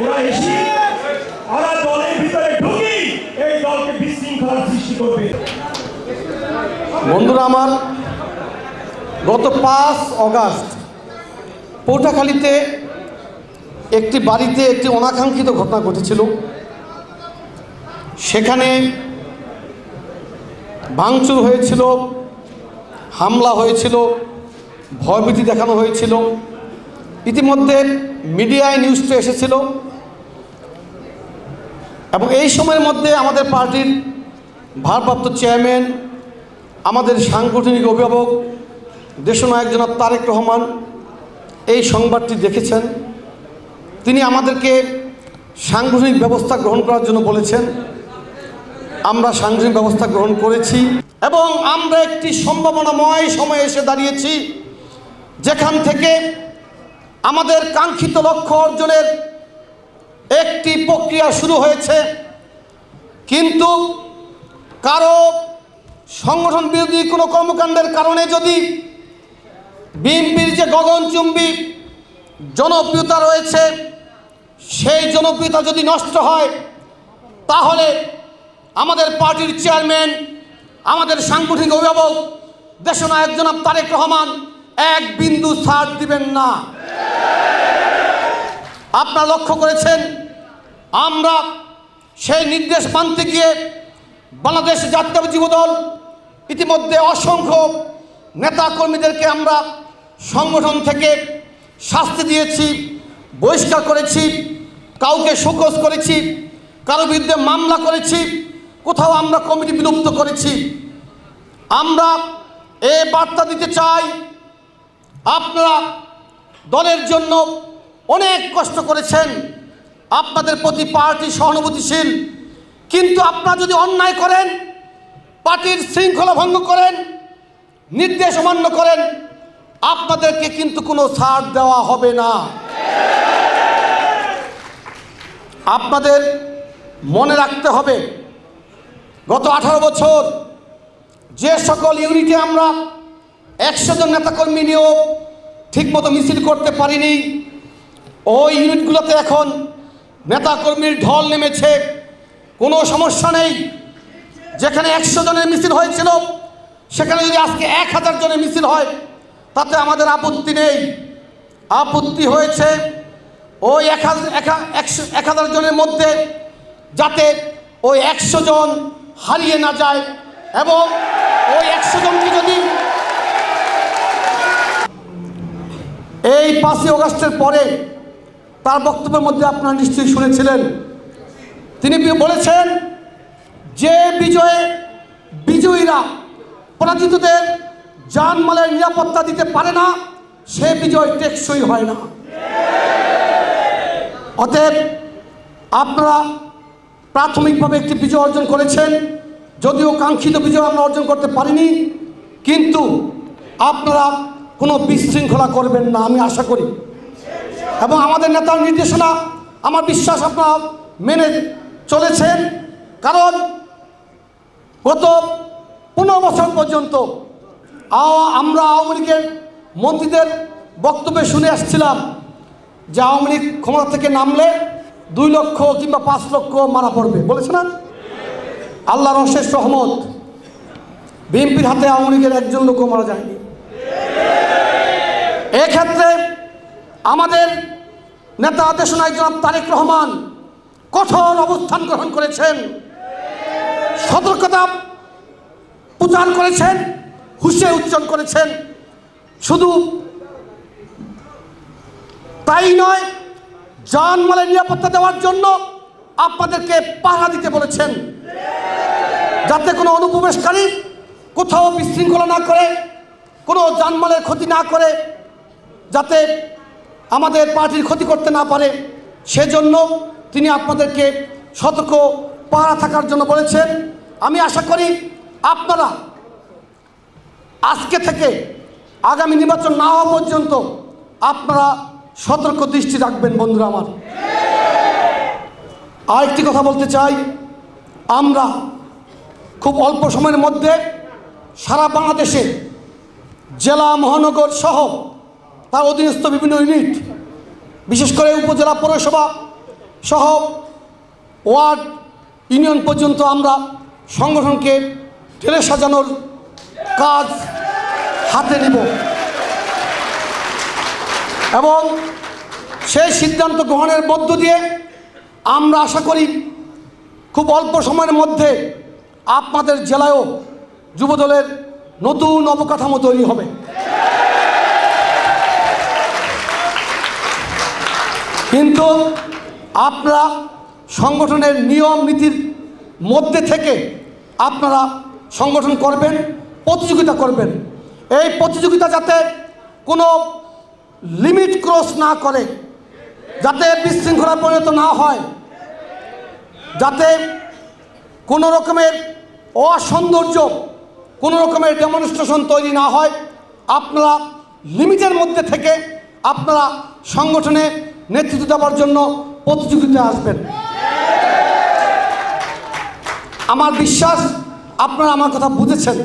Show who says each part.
Speaker 1: ওরা এসে ওরা দলের ভিতরে ঢুকি এই দলকে সৃষ্টি করবে।
Speaker 2: বন্ধুরা আমার, গত পাঁচ অগাস্ট পৌটাখালীতে একটি বাড়িতে একটি অনাকাঙ্ক্ষিত ঘটনা ঘটেছিল। সেখানে ভাঙচুর হয়েছিল, হামলা হয়েছিল, ভয়ভীতি দেখানো হয়েছিল। ইতিমধ্যে মিডিয়ায় নিউজটা এসেছিল। এবং এই সময়ের মধ্যে আমাদের পার্টির ভারপ্রাপ্ত চেয়ারম্যান, আমাদের সাংগঠনিক অভিভাবক, দেশনায়ক জনাব তারেক রহমান এই সংবাদটি দেখেছেন। তিনি আমাদেরকে সাংগঠনিক ব্যবস্থা গ্রহণ করার জন্য বলেছেন। আমরা সাংগঠনিক ব্যবস্থা গ্রহণ করেছি এবং আমরা একটি সম্ভাবনাময় সময়ে এসে দাঁড়িয়েছি, যেখান থেকে আমাদের কাঙ্ক্ষিত লক্ষ্য অর্জনের একটি প্রক্রিয়া শুরু হয়েছে। কিন্তু কারও সংগঠন বিরোধী কোনো কর্মকাণ্ডের কারণে যদি বিএনপির যে গগনচুম্বী জনপ্রিয়তা রয়েছে, সেই জনপ্রিয়তা যদি নষ্ট হয়, তাহলে আমাদের পার্টির চেয়ারম্যান, আমাদের সাংগঠনিক অভিভাবক, দেশনায়ক জনাব তারেক রহমান এক বিন্দু ছাড় দিবেন না। আপনারা লক্ষ্য করেছেন, আমরা সেই নির্দেশ মানতে গিয়ে বাংলাদেশ জাতীয় যুবদল ইতিমধ্যে অসংখ্য নেতা কর্মীদেরকে আমরা সংগঠন থেকে শাস্তি দিয়েছি, বহিষ্কার করেছি, কাউকে শোকজ করেছি, কারও বিরুদ্ধে মামলা করেছি, কোথাও আমরা কমিটি বিলুপ্ত করেছি। আমরা এ বার্তা দিতে চাই, আপনারা দলের জন্য অনেক কষ্ট করেছেন। আপনাদের প্রতি পার্টি সহানুভূতিশীল। কিন্তু আপনারা যদি অন্যায় করেন, পার্টির শৃঙ্খলা ভঙ্গ করেন, নির্দেশ অমান্য করেন, আপনাদেরকে কিন্তু কোনো ছাড় দেওয়া হবে না। আপনাদের মনে রাখতে হবে, গত আঠারো বছর যে সকল ইউনিটে আমরা একশো জন নেতাকর্মী নিয়েও ঠিকমতো মিছিল করতে পারিনি। ওই ইউনিটগুলোতে এখন নেতাকর্মীর ঢল নেমেছে। কোনো সমস্যা নেই। যেখানে একশো জনের মিছিল হয়েছিল, সেখানে যদি আজকে এক হাজার জনের মিছিল হয়, তাতে আমাদের আপত্তি নেই। আপত্তি হয়েছে ওই এক হাজার এক- হাজার জনের মধ্যে যাতে ওই একশো জন হারিয়ে না যায় এবং ওই একশো জনকে যদি এই পাঁচই অগস্টের পরে তার বক্তব্যের মধ্যে আপনারা নিশ্চয়ই শুনেছিলেন। তিনি বলেছেন যে বিজয়ে বিজয়ীরা পরাজিতদের জানমালের নিরাপত্তা দিতে পারে না, সে বিজয় টেকসই হয় না। অতএব আপনারা প্রাথমিকভাবে একটি বিজয় অর্জন করেছেন, যদিও কাঙ্ক্ষিত বিজয় আমরা অর্জন করতে পারিনি, কিন্তু আপনারা কোনো বিশৃঙ্খলা করবেন না, আমি আশা করি। এবং আমাদের নেতার নির্দেশনা, আমার বিশ্বাস আপনারা মেনে চলেছেন। কারণ গত পনেরো বছর পর্যন্ত আমরা আওয়ামী লীগের মন্ত্রীদের বক্তব্যে শুনে আসছিলাম যে আওয়ামী লীগ ক্ষমতা থেকে নামলে দুই লক্ষ কিংবা পাঁচ লক্ষ মারা পড়বে। বলেছে না আল্লাহর অশেষ রহমত। বিএনপির হাতে আওয়ামী লীগের একজন লোকও মারা যায়নি। এক্ষেত্রে আমাদের নেতা দেশনায়ক জনাব তারেক রহমান কঠোর অবস্থান গ্রহণ করেছেন। সতর্কতা প্রচার করেছেন হুশে উচ্চারণ করেছেন। শুধু তাই নয় জানমালের নিরাপত্তা দেওয়ার জন্য আপনাদেরকে পাহারা দিতে বলেছেন। যাতে কোনো অনুপ্রবেশকারী কোথাও বিশৃঙ্খলা না করে, কোনো জানমালের ক্ষতি না করে যাতে আমাদের পার্টির ক্ষতি করতে না পারে, সেজন্য তিনি আপনাদেরকে সতর্ক পাহারা থাকার জন্য বলেছেন। আমি আশা করি আপনারা আজকে থেকে আগামী নির্বাচন না হওয়া পর্যন্ত আপনারা সতর্ক দৃষ্টি রাখবেন, বন্ধুরা আমার। আরেকটি কথা বলতে চাই, আমরা খুব অল্প সময়ের মধ্যে সারা বাংলাদেশে জেলা মহানগর সহ তার অধীনস্থ বিভিন্ন ইউনিট বিশেষ করে উপজেলা পৌরসভা সহ ওয়ার্ড ইউনিয়ন পর্যন্ত আমরা সংগঠনকে ঢেলে সাজানোর কাজ হাতে নিব। এবং সেই সিদ্ধান্ত গ্রহণের মধ্য দিয়ে আমরা আশা করি খুব অল্প সময়ের মধ্যে আপনাদের জেলায়ও যুবদলের নতুন অবকাঠামো তৈরি হবে। কিন্তু আপনারা সংগঠনের নিয়ম নীতির মধ্যে থেকে আপনারা সংগঠন করবেন, প্রতিযোগিতা করবেন। এই প্রতিযোগিতা যাতে কোনো লিমিট ক্রস না করে, যাতে বিশৃঙ্খলা পরিণত না হয়, যাতে কোনো রকমের অসৌন্দর্য, কোনো রকমের ডেমনস্ট্রেশন তৈরি না হয়, আপনারা লিমিটের মধ্যে থেকে আপনারা সংগঠনে নেতৃত্ব দেওয়ার জন্য প্রতিযোগিতা আসবেন। আমার বিশ্বাস আপনারা আমার কথা বুঝেছেন।